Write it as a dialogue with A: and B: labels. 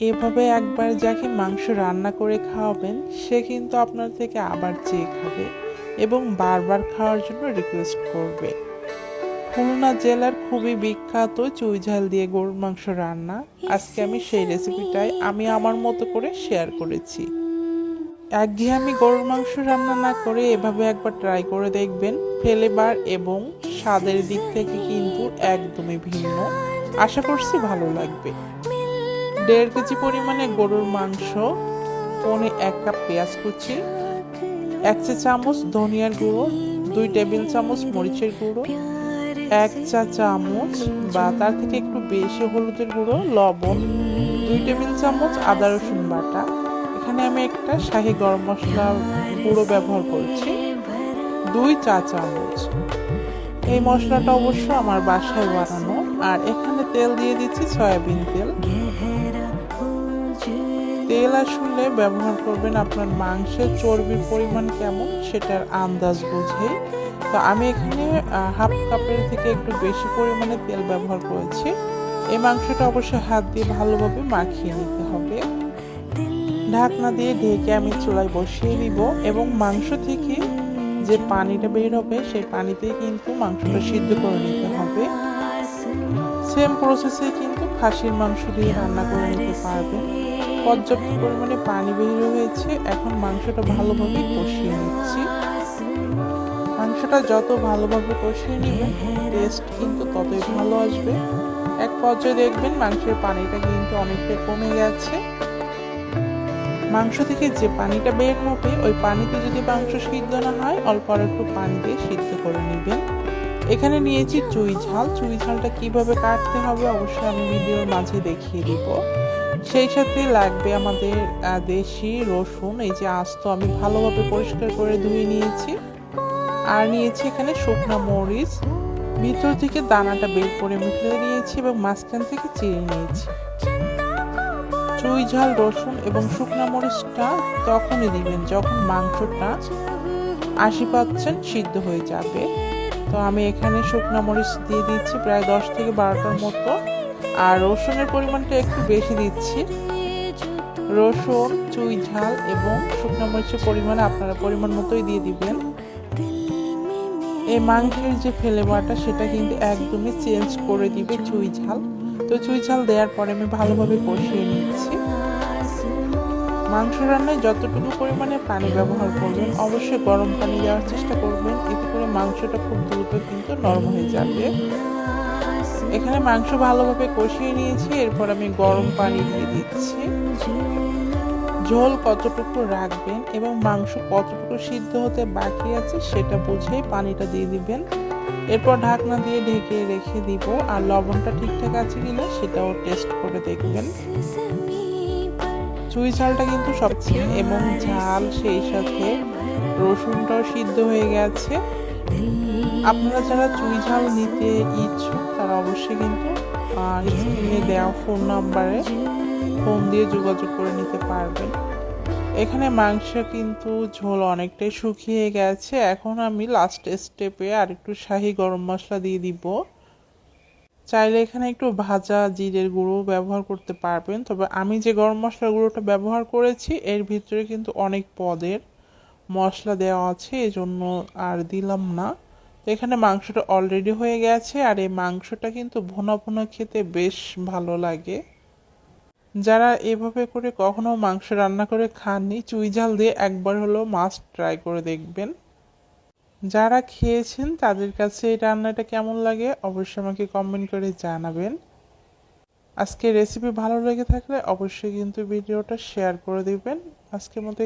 A: এভাবে একবার যাকে মাংস রান্না করে খাওয়াবেন, সে কিন্তু আপনার থেকে আবার চেয়ে খাবে এবং বারবার খাওয়ার জন্য রিকোয়েস্ট করবে। খুলনা জেলার খুবই বিখ্যাত চুইঝাল দিয়ে গরুর মাংস রান্না। আজকে আমি সেই রেসিপিটাই আমি আমার মতো করে শেয়ার করেছি। একঘেয়েমি গরুর মাংস রান্না না করে এভাবে একবার ট্রাই করে দেখবেন ফ্লেভার এবং স্বাদের দিক থেকে কিন্তু একদমই ভিন্ন। আশা করছি ভালো লাগবে। দেড় কেজি পরিমাণে গরুর মাংস, পনে এক কাপ পেঁয়াজ কুচি, এক চা চামচ ধনিয়ার গুঁড়ো, দুই টেবিল চামচ মরিচের গুঁড়ো, এক চা চামচ বা তার থেকে একটু বেশি হলুদের গুঁড়ো, লবণ, দুই টেবিল চামচ আদা রসুন বাটা। এখানে আমি একটা শাহি গরম মশলা গুঁড়ো ব্যবহার করছি, দুই চা চামচ। এই মশলাটা অবশ্য আমার বাসায় বানানো, আর এখানে তেল দিয়ে দিচ্ছি সয়াবিন তেল। তেল আসলে ব্যবহার করবেন আপনার মাংসের চর্বির পরিমাণ কেমন সেটার আন্দাজ বুঝে তো আমি এখানে হাফ কাপের থেকে একটু বেশি পরিমাণে তেল ব্যবহার করেছি। এই মাংসটা অবশ্যই হাত দিয়ে ভালোভাবে মাখিয়ে নিতে হবে। ঢাকনা দিয়ে ঢেকে আমি চুলায় বসিয়ে দিব এবং মাংস থেকে যে পানিটা বের হবে সেই পানিতেই কিন্তু মাংসটা সিদ্ধ করে নিতে হবে। সেম প্রসেসে কিন্তু খাসির মাংস দিয়ে রান্না করে নিতে পারবেন। পর্যাপ্ত পরিমাণে পানি বের হয়েছে। এখন মাংসটা ভালোভাবে কষিয়ে নিচ্ছি। মাংসটা যত ভালোভাবে কষিয়ে নেবেন টেস্ট কিন্তু ততই ভালো আসবে। এক পর্যায়ে দেখবেন মাংসের পানিটা কিন্তু অনেকটা কমে গেছে। মাংস থেকে যে পানিটা বের হবে, ওই পানিতে যদি মাংস সিদ্ধ না হয়, অল্প আর একটু পানি দিয়ে সিদ্ধ করে নেবেন। এখানে নিয়েছি চুই ঝাল। চুই ঝালটা কীভাবে কাটতে হবে, অবশ্যই আমি ভিডিওর মাঝে দেখিয়ে দিব। সেই সাথে লাগবে আমাদের দেশি রসুন, এই যে আস্ত আমি ভালোভাবে পরিষ্কার করে ধুয়ে নিয়েছি। আর নিয়েছি এখানে শুকনো মরিচ। ভিতর থেকে দানাটা বের করে আমি নিয়েছি এবং মাঝখান থেকে চিড়ে নিয়েছি। চুই ঝাল রসুন এবং শুকনো মরিচটা তখনই দিবেন, যখন মাংসটা আশি পার্সেন্ট সিদ্ধ হয়ে যাবে। তো আমি এখানে শুকনো মরিচ দিয়ে দিচ্ছি প্রায় দশ থেকে বারোটার মতো। আর রসুনের পরিমাণটা একটু বেশি দিচ্ছি। রসুন, চুই ঝাল এবং শুকনো মরিচের পরিমাণ আপনারা পরিমাণ মতোই দিয়ে দিবেন। এই মাংসের যে ফ্লেভারটা সেটা কিন্তু একদমই চেঞ্জ করে দিবে চুই ঝাল। তো চুই ঝাল দেওয়ার পরে আমি ভালোভাবে কষিয়ে নিচ্ছি। মাংস রান্নায় যতটুকু পরিমাণে পানি ব্যবহার করবেন, অবশ্যই গরম পানি দেওয়ার চেষ্টা করবেন। এতে করে মাংসটা খুব দ্রুত কিন্তু নরম হয়ে যাবে। এখানে মাংস ভালোভাবে কষিয়ে নিয়েছি, এরপর আমি গরম পানি দিয়ে দিচ্ছি। ঝোল কতটুকু রাখবেন এবং মাংস কতটুকু সিদ্ধ হতে বাকি আছে সেটা বুঝেই পানিটা দিয়ে দিবেন। এরপর ঢাকনা দিয়ে ঢেকে রেখে দিব, আর লবণটা ঠিকঠাক আছে কিনা সেটাও টেস্ট করে দেখবেন। চুই ঝালটা কিন্তু সবচেয়ে এবং ঝাল সেই সাথে রসুনটাও সিদ্ধ হয়ে গেছে। আপনারা যারা চুই ঝাল নিতে ইচ্ছুক, তারা অবশ্যই কিন্তু স্ক্রিনে দেওয়া ফোন নাম্বারে ফোন দিয়ে যোগাযোগ করে নিতে পারবেন। এখানে মাংস কিন্তু ঝোল অনেকটাই শুকিয়ে গেছে। এখন আমি লাস্ট স্টেপে আর একটু শাহি গরম মশলা দিয়ে দিব। চাইলে এখানে একটু ভাজা জিরের গুঁড়ো ব্যবহার করতে পারবেন। তবে আমি যে গরম মশলা গুঁড়োটা ব্যবহার করেছি, এর ভিতরে কিন্তু অনেক পদের মশলা দেওয়া আছে, এজন্য আর দিলাম না। তো এখানে মাংসটা অলরেডি হয়ে গেছে, আর এই মাংসটা কিন্তু ভোনা ভোনা খেতে বেশ ভালো লাগে। যারা এভাবে করে কখনো মাংস রান্না করে খাননি, চুই ঝাল দিয়ে একবার হলেও মাস্ট ট্রাই করে দেখবেন। যারা খেয়েছেন, তাদের কাছে এই রান্নাটা কেমন লাগে অবশ্যই আমাকে কমেন্ট করে জানাবেন। আজকে রেসিপি ভালো লেগে থাকলে অবশ্যই কিন্তু ভিডিওটা শেয়ার করে দেবেন। আজকের মতো